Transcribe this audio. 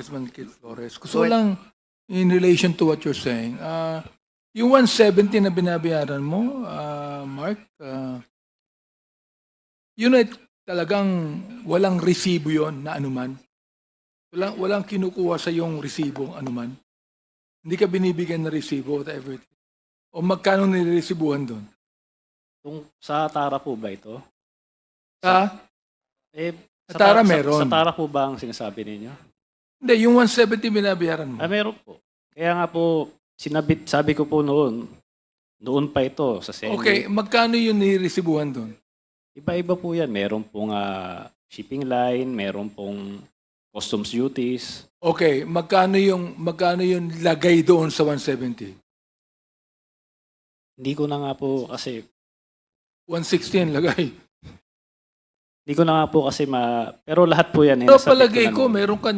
Congressman Kit Flores. Gusto lang, in relation to what you're saying, ah, yung 170 na binabayaran mo, ah, Mark, ah, yun ay talagang walang resibo yon na anuman. Walang, walang kinukuha sa yung resibo anuman. Hindi ka binibigyan ng resibo, whatever. O magkano niliresibuhan doon? Kung sa Tara po ba ito? Ha? Eh, Sa Tara Ta- meron. Sa, sa Tara po ba ang sinasabi ninyo? Hindi, yung 170 binabayaran mo. Ah, meron po. Kaya nga po, sinabit, sabi ko po noon, noon pa ito sa Senate. Okay, magkano yung niresibuhan doon? Iba-iba po yan. Meron pong ah, shipping line, meron pong customs duties. Okay, magkano yung magkano yung lagay doon sa 170? Hindi ko na nga po kasi 160 ang lagay. hindi ko na nga po kasi ma pero lahat po yan eh, So nasabit palagay na ko noon. meron kan